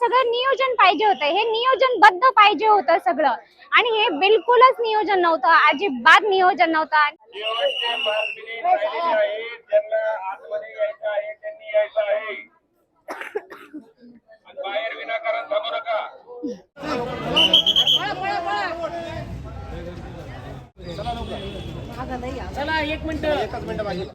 सगळं नियोजन पाहिजे होतं. हे नियोजनबद्ध पाहिजे होतं सगळं. आणि हे बिलकुलच नियोजन नव्हतं. अजिबात नियोजन नव्हतं. चला एक मिनिट. एकच मिनिट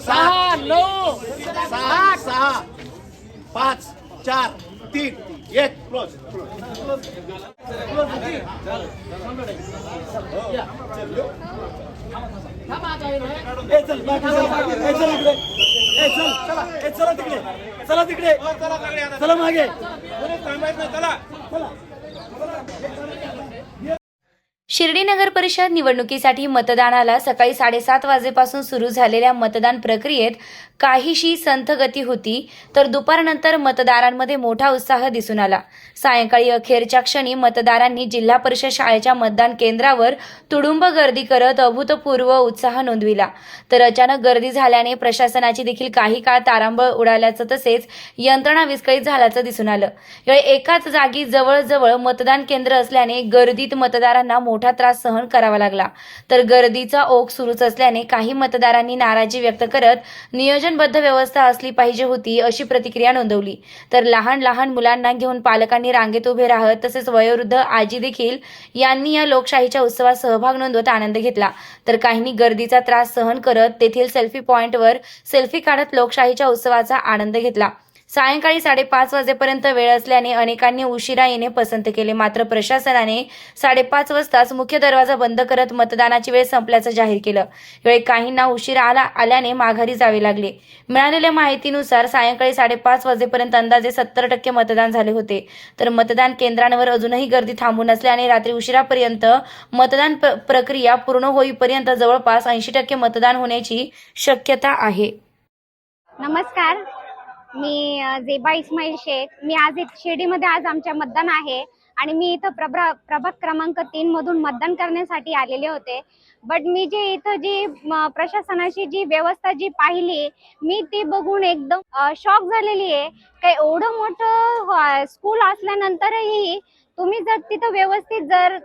सहा नऊ. सहा सहा. पाच चार तीन एक क्लोज हे चल तिकडे. चला तिकडे. चला मागे. थांबायचं चला. शिर्डी नगर परिषद निवडणुकीसाठी मतदानाला सकाळी साडेसात वाजेपासून सुरू झालेल्या मतदान प्रक्रियेत काहीशी संथगती होती तर दुपारनंतर मतदारांमध्ये मोठा उत्साह दिसून आला. सायंकाळी अखेरच्या क्षणी मतदारांनी जिल्हा परिषद शाळेच्या मतदान केंद्रावर तुडुंब गर्दी करत अभूतपूर्व उत्साह नोंदविला. तर अचानक गर्दी झाल्याने प्रशासनाची देखील काही काळ तारांबळ उडाल्याचं तसेच यंत्रणा विस्कळीत झाल्याचं दिसून आलं. यावेळी एकाच जागी जवळजवळ मतदान केंद्र असल्याने गर्दीत मतदारांना मोठा त्रास सहन करावा लागला. तर गर्दीचा ओघ सुरूच असल्याने काही मतदारांनी नाराजी व्यक्त करत नियोजनबद्ध व्यवस्था असली पाहिजे होती अशी प्रतिक्रिया नोंदवली. तर लहान लहान मुलांना घेऊन पालकांनी रांगेत उभे राहत तसेच वयोवृद्ध आजी देखील यांनी या लोकशाहीच्या उत्सवात सहभाग नोंदवत आनंद घेतला. तर काहींनी गर्दीचा त्रास सहन करत तेथील सेल्फी पॉईंटवर सेल्फी काढत लोकशाहीच्या उत्सवाचा आनंद घेतला. सायंकाळी साडेपाच वाजेपर्यंत वेळ असल्याने अनेकांनी उशिरा येणे पसंत केले. मात्र प्रशासनाने साडेपाच वाजताच मुख्य दरवाजा बंद करत मतदानाची वेळ संपल्याचं जाहीर केलं. यावेळी काहींना उशिरा आला आल्याने माघारी जावे लागले. मिळालेल्या माहितीनुसार सायंकाळी साडेपाच वाजेपर्यंत अंदाजे सत्तर टक्के मतदान झाले होते. तर मतदान केंद्रांवर अजूनही गर्दी थांबून असल्याने रात्री उशिरापर्यंत मतदान प्र- प्रक्रिया पूर्ण होईपर्यंत जवळपास ऐंशी टक्के मतदान होण्याची शक्यता आहे. नमस्कार. मी जेबा इस्माईल शेख मी आज शिर्डीमध्ये आज आमच्या मतदान आहे आणि मी इथं प्रभा प्रभाग क्रमांक तीन मधून मतदान करण्यासाठी आलेले होते. बट मी जे इथं जी प्रशासनाची जी व्यवस्था जी पाहिली मी ती बघून एकदम शॉक झालेली आहे. काय एवढं मोठं स्कूल असल्यानंतरही तुम्ही जर तिथं व्यवस्थित जर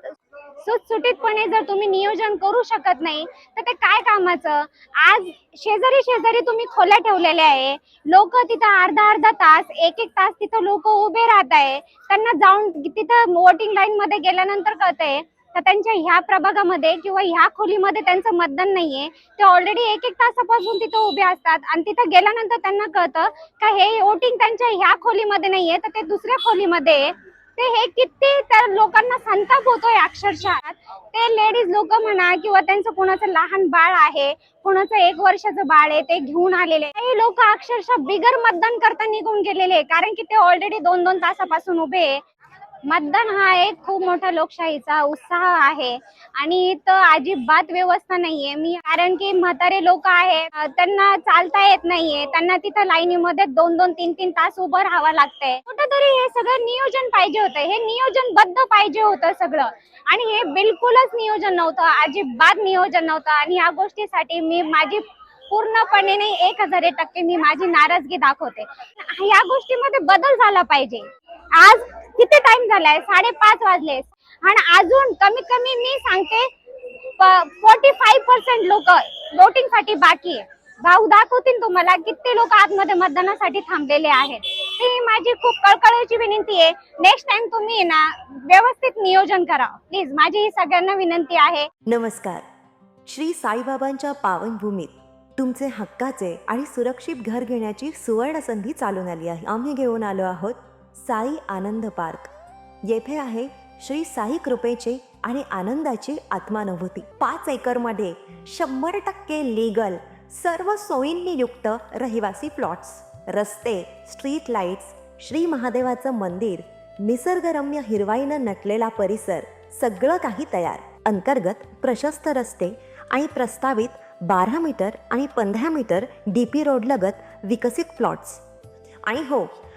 सुटसुटीतपणे जर तुम्ही नियोजन करू शकत नाही तर ते काय कामाचं? आज शेजारी शेजारी तुम्ही खोल्या ठेवलेल्या आहे. लोक तिथं अर्धा अर्धा तास एक एक तास तिथं लोक उभे राहत आहे. त्यांना जाऊन तिथं वोटिंग लाईन मध्ये गेल्यानंतर कळतंय तर त्यांच्या ह्या प्रभागामध्ये किंवा ह्या खोलीमध्ये त्यांचं मतदान नाहीये. ते ऑलरेडी एक एक तासापासून तिथं उभे असतात आणि तिथं गेल्यानंतर त्यांना कळतं का हे वोटिंग त्यांच्या ह्या खोलीमध्ये नाहीये तर ते दुसऱ्या खोलीमध्ये आहे. ते हे किती त्या लोकांना संताप होतोय अक्षरशः. ते लेडीज लोक म्हणा किंवा त्यांचं कोणाचं लहान बाळ आहे कोणाचं एक वर्षाचं बाळ आहे ते घेऊन आलेले. काही लोक अक्षरशः बिगर मतदान करता निघून गेलेले कारण की ते ऑलरेडी दोन दोन तासापासून उभे आहे. मतदान हा एक खूप मोठा लोकशाहीचा उत्साह आहे. आणि इथं अजिबात व्यवस्था नाहीये. मी कारण की म्हातारे लोक आहेत त्यांना चालता येत नाहीये. त्यांना तिथं लाईनीमध्ये दोन दोन तीन तीन तास उभं राहावं लागतंय. कुठंतरी हे सगळं नियोजन पाहिजे होतं. हे नियोजनबद्ध पाहिजे होतं सगळं. आणि हे बिलकुलच नियोजन नव्हतं. अजिबात नियोजन नव्हतं. आणि या गोष्टीसाठी मी माझी पूर्णपणे नाही एक हजार टक्के मी माझी नाराजगी दाखवते. या गोष्टीमध्ये बदल झाला पाहिजे. आज किती टाइम झालाय? साडेपाच वाजले. आणि अजून कमीत कमी मी सांगते फोर्टी फाईव्ह पर्सेंट लोक वोटिंगसाठी बाकी आहे. भाऊ दाखवतील तुम्हाला किती लोक आतमध्ये मतदानासाठी थांबलेले आहेत. ती माझी खूप कळकळीची विनंती आहे. नेक्स्ट टाइम तुम्ही ना व्यवस्थित नियोजन करा. प्लीज माझी ही सगळ्यांना विनंती आहे. नमस्कार. श्री साईबाबांच्या पावनभूमीत तुमचे हक्काचे आणि सुरक्षित घर घेण्याची सुवर्ण संधी चालून आली आहे. आम्ही घेऊन आलो आहोत साई आनंद पार्क. येथे आहे श्री साई कृपेचे आणि आनंदाची आत्मानुभूती. पाच एकरमध्ये शंभर टक्के लीगल सर्व सोयींनी युक्त रहिवासी प्लॉट्स रस्ते स्ट्रीट लाईट्स श्री महादेवाचं मंदिर निसर्गरम्य हिरवाईनं नटलेला परिसर सगळं काही तयार. अंतर्गत प्रशस्त रस्ते आणि प्रस्तावित बारा मीटर आणि पंधरा मीटर डी पी रोडलगत विकसित प्लॉट्स आणि हो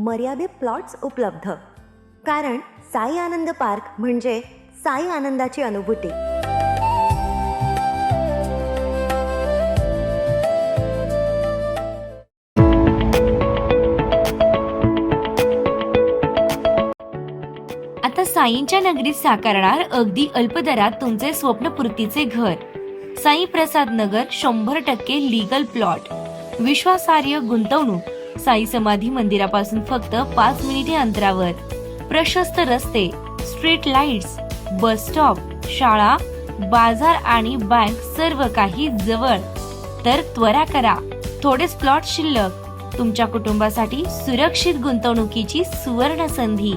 मर्यादित प्लॉट्स उपलब्ध. कारण साई आनंद पार्क म्हणजे साई आनंदाची अनुभूती. आता साईंच्या नगरीत साकारणार अगदी अल्पदरात तुमचे स्वप्नपूर्तीचे घर. साई प्रसाद नगर शंभर टक्के लीगल प्लॉट विश्वासार्ह गुंतवणूक. साई समाधी मंदिरापासून फक्त पाच मिनिटे अंतरावर. प्रशस्त रस्ते स्ट्रीट लाईट्स बस स्टॉप शाळा बाजार आणि बँक सर्व काही जवळ. तर त्वरा करा. थोडेच प्लॉट शिल्लक. तुमच्या कुटुंबासाठी सुरक्षित गुंतवणुकीची सुवर्ण संधी.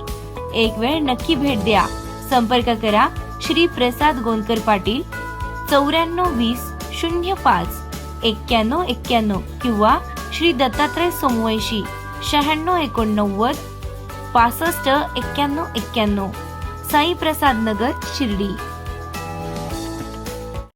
एक वेळ नक्की भेट द्या. संपर्क करा श्री प्रसाद गोंदकर पाटील चौऱ्याण्णव वीस शून्य पाच एक्क्याण्णव एक्क्याण्णव किंवा श्री दत्तात्रय सोमवंशी शहाण्णव एकोणनव्वद पासष्ट एक्क्याण्णव एक्क्याण्णव साईप्रसाद नगर शिर्डी.